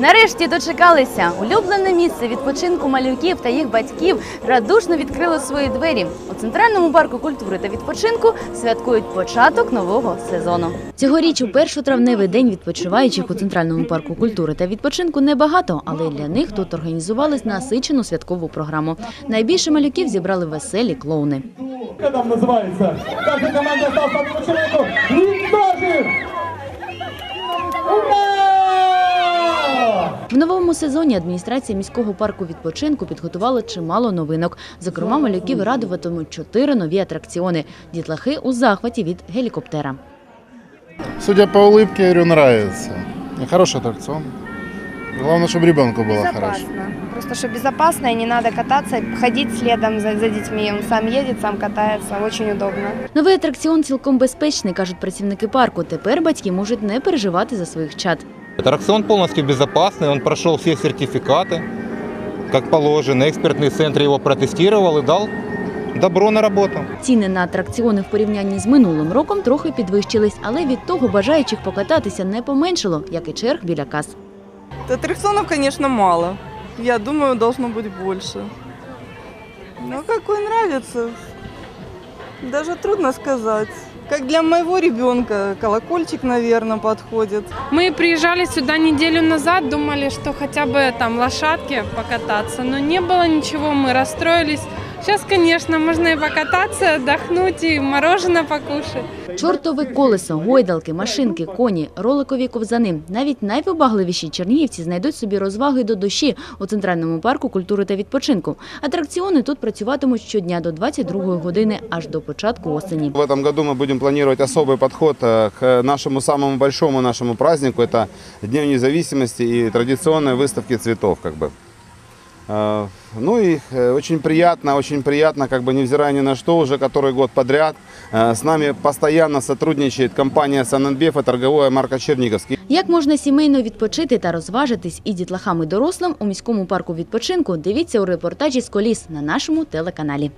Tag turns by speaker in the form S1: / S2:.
S1: Нарешті дочекалися. Улюблене місце відпочинку малюків та їх батьків радушно відкрило свої двері. У центральному парку культури та відпочинку святкують початок нового сезону. Цьогоріч у першотравневий день відпочиваючих у центральному парку культури та відпочинку небагато, але для них тут організували насичену святкову програму. Найбільше малюків зібрали веселі клоуни.
S2: Там? Каждая команда осталась
S1: В новому сезоні адміністрація міського парку відпочинку підготувала чимало новинок. Зокрема, малюків радуватимуть чотири нові атракціони. Дітлахи у захваті від гелікоптера.
S3: Судя по улыбке, говорю, нравится. И Хороший аттракцион. Главное, чтобы ребенку было хорошо.
S4: Безопасно. Просто что безопасно и не надо кататься, ходить следом за, за детьми. Он сам едет, сам катается, очень удобно.
S1: Новий атракціон цілком безпечний, кажуть працівники парку. Тепер батьки можуть не переживати за своїх чад.
S5: Аттракцион полностью безопасный, он прошел все сертификаты, как положено. Экспертный центр его протестировал и дал добро на работу.
S1: Ціни на атракціони в порівнянні з минулим роком трохи підвищились, але від того бажаючих покататися не поменшало, як і черг біля кас.
S6: Аттракционов, конечно, мало. Я думаю, должно быть больше. Но какой нравится, даже трудно сказать. Как для моего ребенка колокольчик, наверное, подходит.
S7: Мы приезжали сюда неделю назад, думали, что хотя бы там лошадки покататься, но не было ничего, мы расстроились. Сейчас, конечно, можно и покататься, отдохнуть и мороженое покушать.
S1: Чортове колесо, гойдалки, машинки, коні, роликові ковзани. Навіть найвибагливіші чернігівці знайдуть собі розваги до душі у центральному парку культури та відпочинку. Атракціони тут працюватимуть щодня до 22 години аж до початку осені.
S8: В этом году мы будем планировать особый подход э, к нашему самому большому нашему празднику. Это Дню независимости и традиционной выставки цветов. Как бы. Э, Ну и э, очень приятно, очень приятно, как бы невзирая ни на что, уже который год подряд э, с нами постоянно сотрудничает компания «Санэнбеф» и торговая марка «Черниговский».
S1: Як можна сімейно відпочити та розважитись і дітлахам і дорослим у міському парку відпочинку, дивіться у репортажі з коліс на нашому телеканалі.